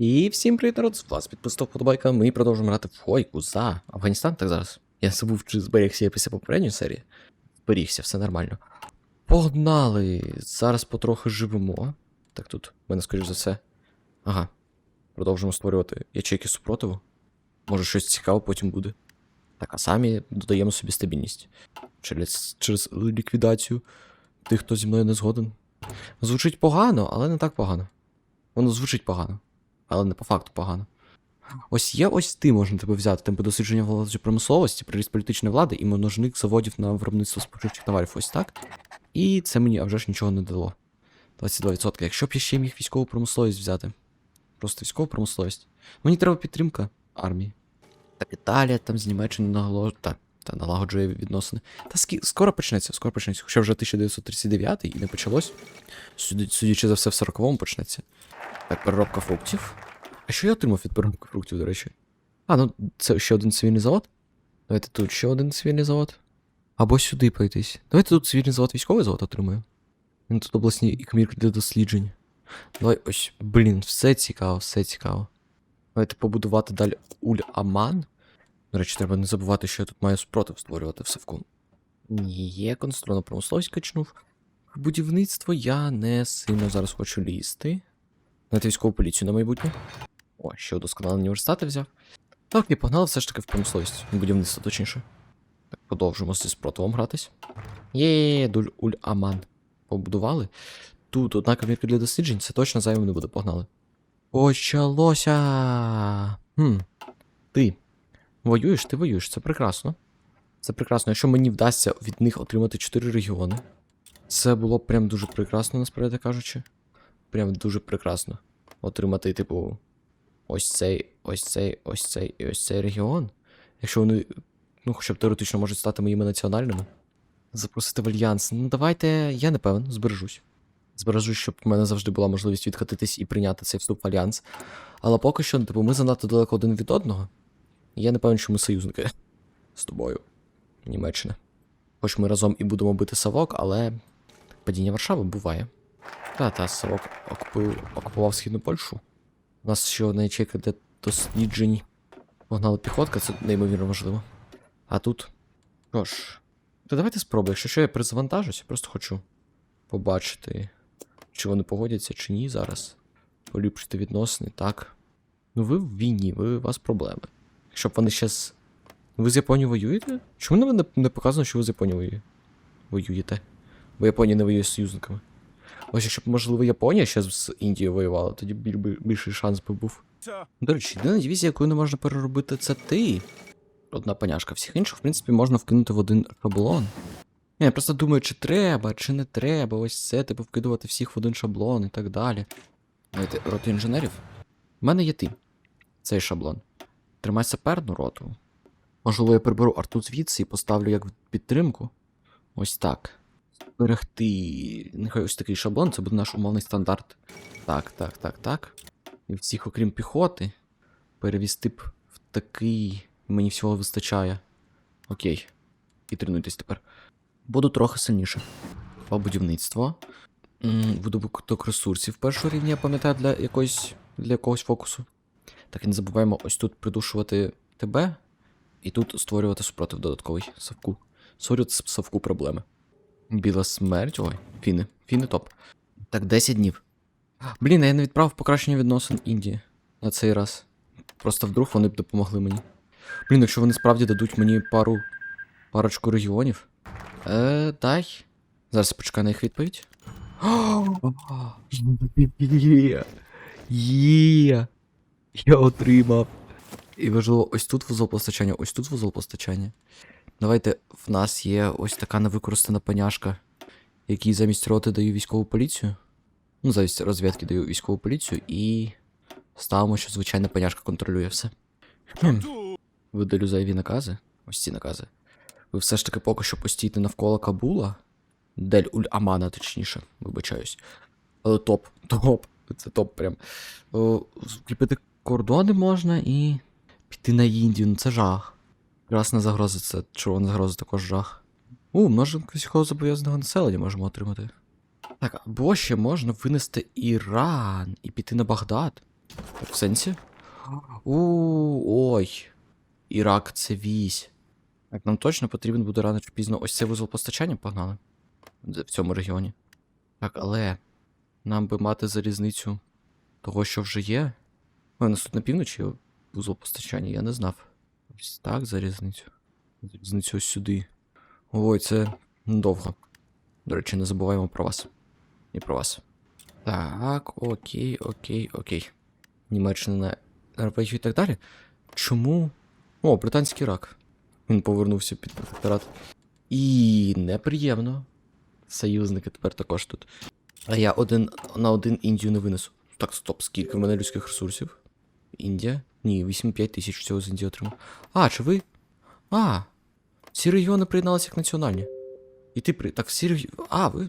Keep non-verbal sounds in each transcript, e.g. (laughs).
І всім привіт, народ, з вас підписав подобайка. Ми продовжуємо грати в Хойку за Афганістан, так зараз. Я забув, чи зберігся я після попередньої серії. Зберігся, все нормально. Погнали! Зараз потрохи живемо. Так тут, мене, скоріш за все. Ага. Продовжуємо створювати ячейки супротиву. Може щось цікаве потім буде. Так, а самі додаємо собі стабільність. Через, через ліквідацію тих, хто зі мною не згоден. Звучить погано, але не так погано. Воно звучить погано, але не по факту погано. Ось є ось ти можна тебе взяти. Темпи дослідження влади промисловості, приріст політичної влади і множник заводів на виробництво споживчих товарів. Ось так. І це мені а вже ж нічого не дало. 22%. Якщо б я ще міг військову промисловість взяти. Просто військову промисловість. Мені треба підтримка армії. Та Італія там з Німеччини наголо... та, та налагоджує відносини. Та скі... скоро почнеться, скоро почнеться. Хоча вже 1939 і не почалось. Судячи за все, в 40-му почнеться. Так, переробка фруктів. А що я отримав від переробки фруктів, до речі? А, ну це ще один цивільний завод. Давайте тут ще один цивільний завод. Або сюди пройтись. Давайте тут цивільний завод, військовий завод отримаю. Він тут обласні і для досліджень. Давай ось, блін, все цікаво, все цікаво. Давайте побудувати далі Уль-Аман. До речі, треба не забувати, що я тут маю спротив створювати в Савку. Ні, є конструктивна промисловість качнув. Будівництво я не сильно зараз хочу лізти. Навіть військову поліцію на майбутнє. О, ще удосконалений університети взяв. Так, і погнали все ж таки в промисловість. Будівництво точніше. Так, продовжимо зі спротивом гратись. Є, дуль уль аман. Побудували. Тут одна камірка для досліджень, це точно зайвим не буде, погнали. Почалося. Хм. Ти. Воюєш, ти воюєш, це прекрасно. Це прекрасно. Якщо мені вдасться від них отримати 4 регіони, це було б прям дуже прекрасно, насправді кажучи. Прям дуже прекрасно. Отримати, типу, ось цей, ось цей, ось цей і ось цей регіон. Якщо вони, ну, хоча б теоретично можуть стати моїми національними. Запросити в альянс. Ну, давайте, я не певен, збережусь. Збережусь, щоб в мене завжди була можливість відкатитись і прийняти цей вступ в альянс. Але поки що, типу, ми занадто далеко один від одного. Я не певен, що ми союзники з тобою, Німеччина. Хоч ми разом і будемо бити Савок, але падіння Варшави буває. Та, та, Савок окупив, окупував східну Польщу. У нас ще одна ячейка для досліджень. Погнала піхотка, це неймовірно важливо. А тут. Що ж, то давайте спробуємо. Якщо що я перезавантажусь, я просто хочу побачити, чи вони погодяться, чи ні зараз. Поліпшити відносини, так. Ну ви в війні, ви у вас проблеми. Якщо б вони щас. Ви з Японією воюєте? Чому мене не показано, що ви з Японією воює- воюєте? Бо Японія не воює з союзниками. Ось якщо б, можливо, Японія ще з Індією воювала, тоді б більший шанс би був. До речі, єдина дивізія, яку не можна переробити, це ти. Одна поняшка. Всіх інших, в принципі, можна вкинути в один шаблон. Я просто думаю, чи треба, чи не треба, ось це, типу, вкидувати всіх в один шаблон і так далі. Давайте, роту інженерів. У мене є ти. Цей шаблон. Тримай саперну роту. Можливо, я приберу арту звідси і поставлю як підтримку. Ось так. Зберегти. Нехай ось такий шаблон, це буде наш умовний стандарт. Так, так, так, так. І всіх, окрім піхоти, перевести б в такий. Мені всього вистачає. Окей. І тренуйтесь тепер. Буду трохи сильніше. По будівництво. Видобуток ресурсів першого рівня, я пам'ятаю, для якоїсь для якогось фокусу. Так і не забуваємо ось тут придушувати тебе, і тут створювати супротив додатковий совку. Створювати с- совку проблеми. Біла смерть. Ой, фіни. Фіни топ. Так, 10 днів. Блін, я не відправив покращення відносин Індії на цей раз. Просто вдруг вони б допомогли мені. Блін, якщо вони справді дадуть мені пару. парочку регіонів. Е, дай. Зараз почекаю на їх відповідь. (gasps) Є. Є. Я отримав. І важливо, ось тут вузол постачання, ось тут вузол постачання. Давайте в нас є ось така невикористана паняшка, якій замість роти даю військову поліцію. Ну, замість розвідки даю військову поліцію і ставимо, що звичайна паняшка контролює все. Хм. Видалю зайві накази. Ось ці накази. Ви все ж таки поки що постійте навколо Кабула. Дель Уль Амана, точніше, вибачаюсь. Але топ, топ. Це топ прям. О, Скріпити кордони можна і піти на Індію. Ну це жах. Красна загроза, це червона загроза також жах. У, множинку військовозобов'язаного населення можемо отримати. Так, або ще можна винести Іран і піти на Багдад. В сенсі? У, ой. Ірак це вісь. Так, нам точно потрібен буде рано чи пізно ось цей вузол постачання погнали. В цьому регіоні. Так, але нам би мати залізницю того, що вже є. У нас тут на півночі вузол постачання, я не знав. Ось так, залізницю. Залізницю ось сюди. Ой, це довго. До речі, не забуваємо про вас. І про вас. Так, окей, окей, окей. Німеччина, Норвегію і так далі. Чому? О, британський рак. Він повернувся під протекторат. І неприємно. Союзники тепер також тут. А я один на один Індію не винесу. Так, стоп, скільки в мене людських ресурсів? Індія? Ні, 8-5 тисяч всього з отримав. А, чи ви? А, ці регіони приєдналися як національні. І ти при. Так, всі регіони. А, ви.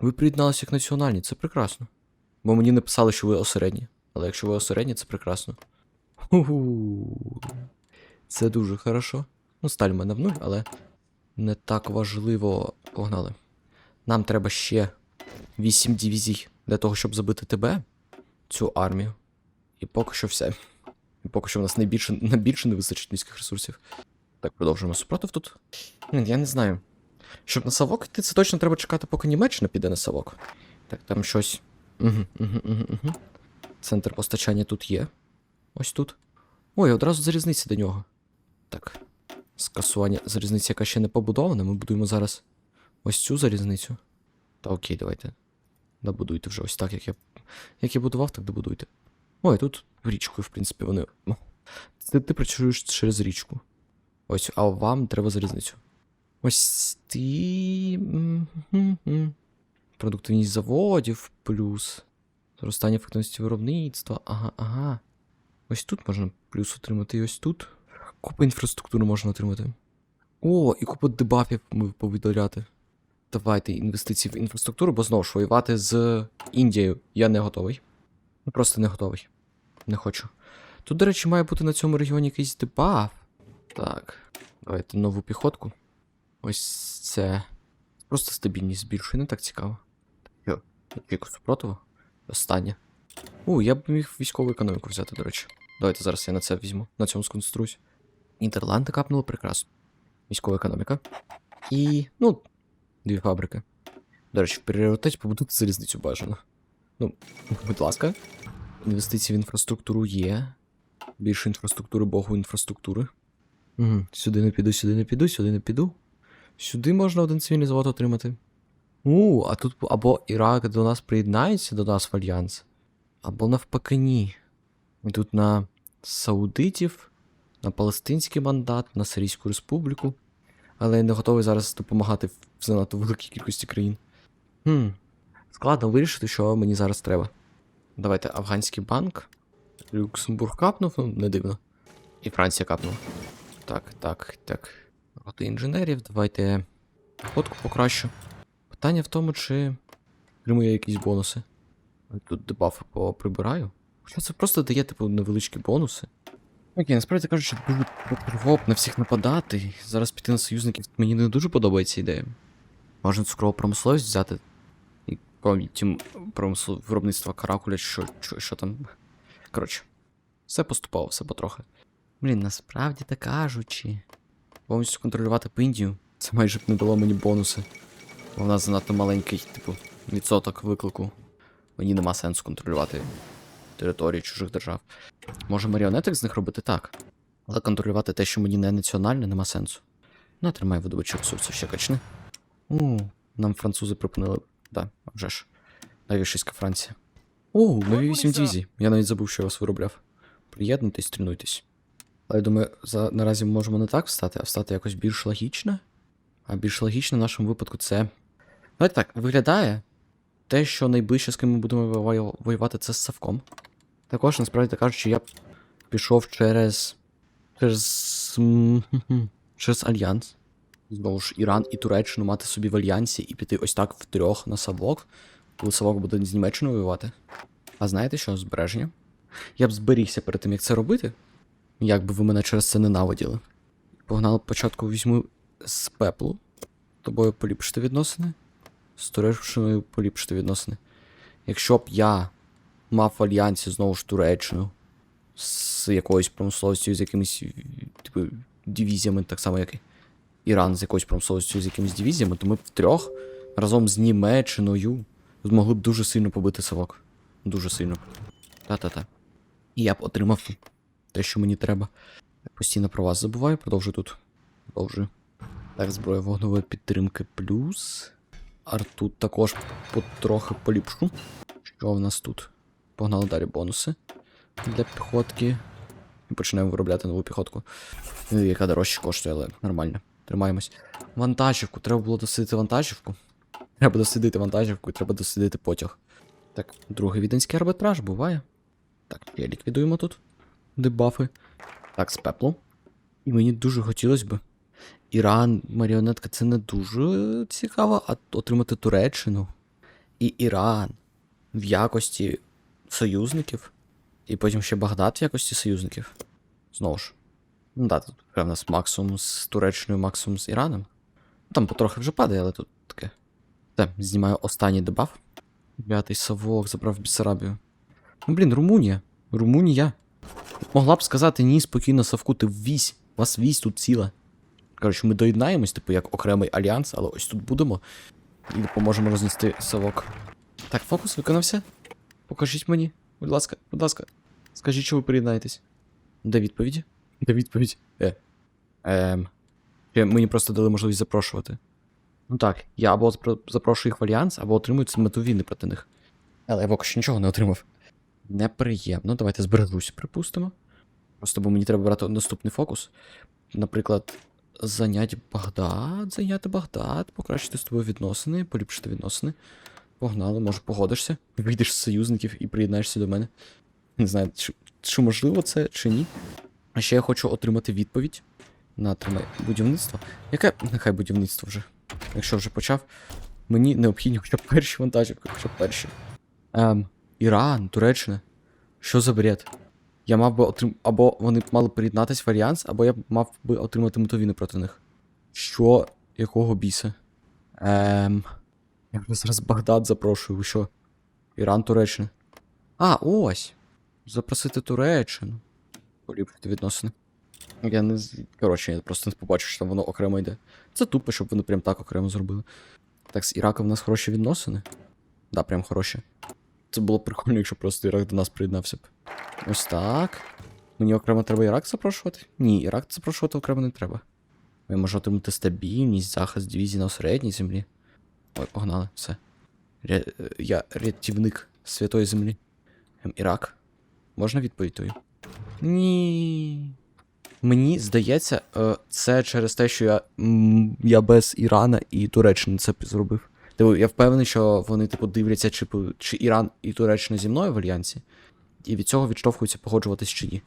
Ви приєдналися як національні, це прекрасно. Бо мені написали, що ви осередні. Але якщо ви осередні, це прекрасно. Ху-ху. Це дуже хорошо. Ну, сталь мене в нуль, але не так важливо. Погнали. Нам треба ще 8 дивізій для того, щоб забити тебе, цю армію. І поки що все. Поки що в нас найбільше, найбільше не вистачить людських ресурсів. Так, продовжуємо супротив тут. Я не знаю. Щоб на Савок йти, це точно треба чекати, поки Німеччина піде на Савок. Так, там щось. Угу, угу, угу, угу. Центр постачання тут є. Ось тут. Ой, одразу залізниця до нього. Так. Скасування залізниці, яка ще не побудована. Ми будуємо зараз ось цю залізницю. Та окей, давайте. Добудуйте вже ось так, як я. Як я будував, так добудуйте. Ой, тут річкою, в принципі, вони. Ну, Ти, ти працюєш через річку. Ось, а вам треба залізницю. Ось ти. Продуктивність заводів плюс. Зростання ефективності виробництва. Ага, ага. Ось тут можна плюс отримати, і ось тут. Купу інфраструктури можна отримати. О, і купу дебафів повідомляти. Давайте інвестиції в інфраструктуру, бо знову ж воювати з Індією я не готовий. Просто не готовий. Не хочу. Тут, до речі, має бути на цьому регіоні якийсь дебаф. Так. Давайте нову піхотку. Ось це. Просто стабільність збільшує, не так цікаво. Йо, якийсь супротиву. Останнє. У, я б міг військову економіку взяти, до речі. Давайте зараз я на це візьму, на цьому сконцентруюсь. Нідерланди капнули прекрасно. Військова економіка. І, ну, дві фабрики. До речі, в пріоритеті побудувати залізницю бажано. Ну, будь ласка. Інвестиції в інфраструктуру є. Більше інфраструктури, богу інфраструктури. Угу. Сюди не піду, сюди не піду, сюди не піду. Сюди можна один цивільний завод отримати. У, а тут або Ірак до нас приєднається до нас в альянс, або навпаки ні. І тут на саудитів, на палестинський мандат, на Сирійську республіку. Але я не готовий зараз допомагати в занадто великій кількості країн. Хм. Складно вирішити, що мені зараз треба. Давайте афганський банк. Люксембург капнув, ну не дивно. І Франція капнула. Так, так, так. Роти інженерів, давайте фотку покращу. Питання в тому, чи отримую я якісь бонуси. Тут дебафи поприбираю. Хоча це просто дає, типу, невеличкі бонуси. Окей, насправді кажучи, дуже потрібно на всіх нападати. Зараз піти на союзників мені не дуже подобається ідея. Можна цукрову промисловість взяти. Промисло... виробництво каракуля, що, що, що там. Коротше, все поступово, все потрохи. Блін, насправді так кажучи. Повністю контролювати по Індію. Це майже б не дало мені бонуси. Бо в нас занадто маленький, типу, відсоток виклику. Мені нема сенсу контролювати території чужих держав. Може маріонеток з них робити так. Але контролювати те, що мені не національне, нема сенсу. Ну, тримай видобичі ресурсів ще качни. У, нам французи припинили. Да, вже ж. Найвищийська Франція. О, нові 8 дивізій. Я навіть забув, що я вас виробляв. Приєднуйтесь, тренуйтесь. Але я думаю, за, наразі ми можемо не так встати, а встати якось більш логічно. А більш логічно в нашому випадку це. Давайте так, виглядає те, що найближче, з ким ми будемо воювати, це з Савком. Також, насправді кажучи, я б пішов через. через. (laughs) через Альянс. Знову ж Іран і Туреччину мати собі в альянсі і піти ось так втрьох на Савок, коли Савок буде з Німеччиною воювати. А знаєте що, збереження? Я б зберігся перед тим, як це робити. Як би ви мене через це ненавиділи. Погнали початку візьму з пеплу. Тобою поліпшити відносини. З Туреччиною поліпшити відносини. Якщо б я мав в альянсі знову ж Туреччину з якоюсь промисловістю, з якимись типу, дивізіями, так само, як і Іран з якоюсь промисловістю, з якимись дивізіями, то ми б втрьох разом з Німеччиною змогли б дуже сильно побити совок. Дуже сильно. Та-та-та. І я б отримав те, що мені треба. Постійно про вас забуваю, продовжую тут. Продовжую. Так, зброя вогневої підтримки плюс. Арту також потрохи поліпшу. Що в нас тут? Погнали далі бонуси для піхотки. І починаємо виробляти нову піхотку. Ну, Яка дорожче коштує, але нормально. Тримаємось. Вантажівку. Треба було досидити вантажівку. Треба досидити вантажівку і треба досидити потяг. Так, другий віденський арбітраж буває. Так, я ліквідуємо тут. Дебафи. Так, з пеплу. І мені дуже хотілося б. Іран, маріонетка, це не дуже цікаво, а отримати Туреччину і Іран в якості союзників, і потім ще Багдад в якості союзників. Знову ж. Ну да, тут прям у нас максимум з Туреччиною, максимум з Іраном. Там потрохи вже падає, але тут таке. Так, знімаю останній дебаф. П'ятий совок забрав Бісарабію. Ну, блін, Румунія. Румунія. Могла б сказати ні, спокійно, Савку, ти вісь. У вас вісь тут ціла. Коротше, ми доєднаємось, типу, як окремий альянс, але ось тут будемо. І допоможемо рознести совок. Так, фокус виконався. Покажіть мені, будь ласка, будь ласка. Скажіть, що ви приєднаєтесь. Де відповіді? Де відповідь? Е. Ем. Мені просто дали можливість запрошувати. Ну так, я або запрошую їх в альянс, або отримую мету війни проти них. Але я поки що нічого не отримав. Неприємно. Давайте збереглусь, припустимо. Просто бо мені треба брати наступний фокус. Наприклад, зайняти Багдад, зайняти Багдад, покращити з тобою відносини, поліпшити відносини. Погнали, може погодишся, вийдеш з союзників і приєднаєшся до мене. Не знаю, чи, чи можливо це, чи ні. А ще я хочу отримати відповідь на тримай будівництво. Яке нехай будівництво вже. Якщо вже почав, мені необхідні хоча б перші вантажівки, хоча перші. Ем, Іран, Туреччина. Що за бред? Я мав би отрим... Або вони б мали приєднатись в альянс, або я мав би отримати мотовіни проти них. Що? Якого біса? Ем. Я вже зараз Багдад запрошую, ви що? Іран, Туреччина. А, ось. Запросити Туреччину. Поліпшити відносини. Я не Коротше, я просто не побачив, що там воно окремо йде. Це тупо, щоб вони прям так окремо зробили. Так, з Іраком в нас хороші відносини. Да, прям хороші. Це було прикольно, якщо просто Ірак до нас приєднався б. Ось так. Мені окремо треба Ірак запрошувати? Ні, Ірак запрошувати окремо не треба. Ми можемо отримати стабільність, захист дивізії на середній землі. Ой, погнали, все. Ря... е, Я рятівник святої землі. Ем, Ірак. Можна відповідь твою? Ні. Мені здається, е, це через те, що я, я без Ірана і Туреччини це зробив. Типу, я впевнений, що вони, типу, дивляться, чи, чи Іран і Туреччина зі мною в альянсі, і від цього відштовхуються погоджуватись чи ні.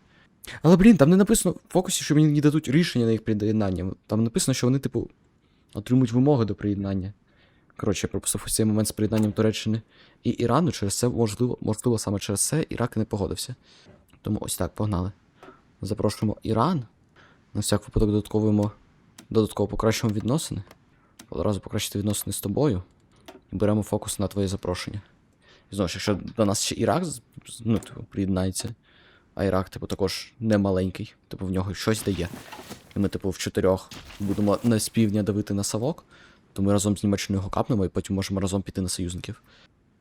Але, блін, там не написано в фокусі, що мені не дадуть рішення на їх приєднання. Там написано, що вони, типу, отримують вимоги до приєднання. Коротше, я пропустив ось цей момент з приєднанням Туреччини і Ірану через це, можливо, можливо, саме через це Ірак не погодився. Тому ось так, погнали. Запрошуємо Іран. На всяк випадок додатковуємо додатково покращуємо відносини. Одразу покращити відносини з тобою. І беремо фокус на твоє запрошення. І знову ж, якщо до нас ще Ірак ну, типу, приєднається, а Ірак, типу, також не маленький, типу, в нього щось дає. І ми, типу, в чотирьох будемо не з півдня давити на Савок, то ми разом з Німеччиною його капнемо і потім можемо разом піти на союзників.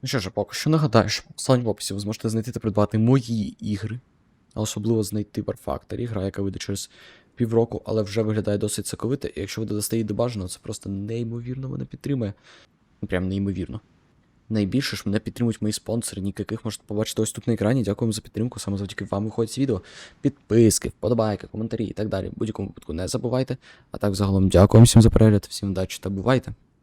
Ну що ж, поки що нагадаю, що посилання в описі ви зможете знайти та придбати мої ігри, особливо знайти War Factory, гра, яка вийде через півроку, але вже виглядає досить соковите. І якщо ви додасте її до бажаного, це просто неймовірно мене підтримує. Ну, Прям неймовірно. Найбільше ж мене підтримують мої спонсори, яких можете побачити ось тут на екрані. Дякуємо за підтримку. Саме завдяки вам виходять ці відео. Підписки, вподобайки, коментарі і так далі. В будь-якому випадку не забувайте. А так загалом дякую всім за перегляд, всім удачі та бувайте!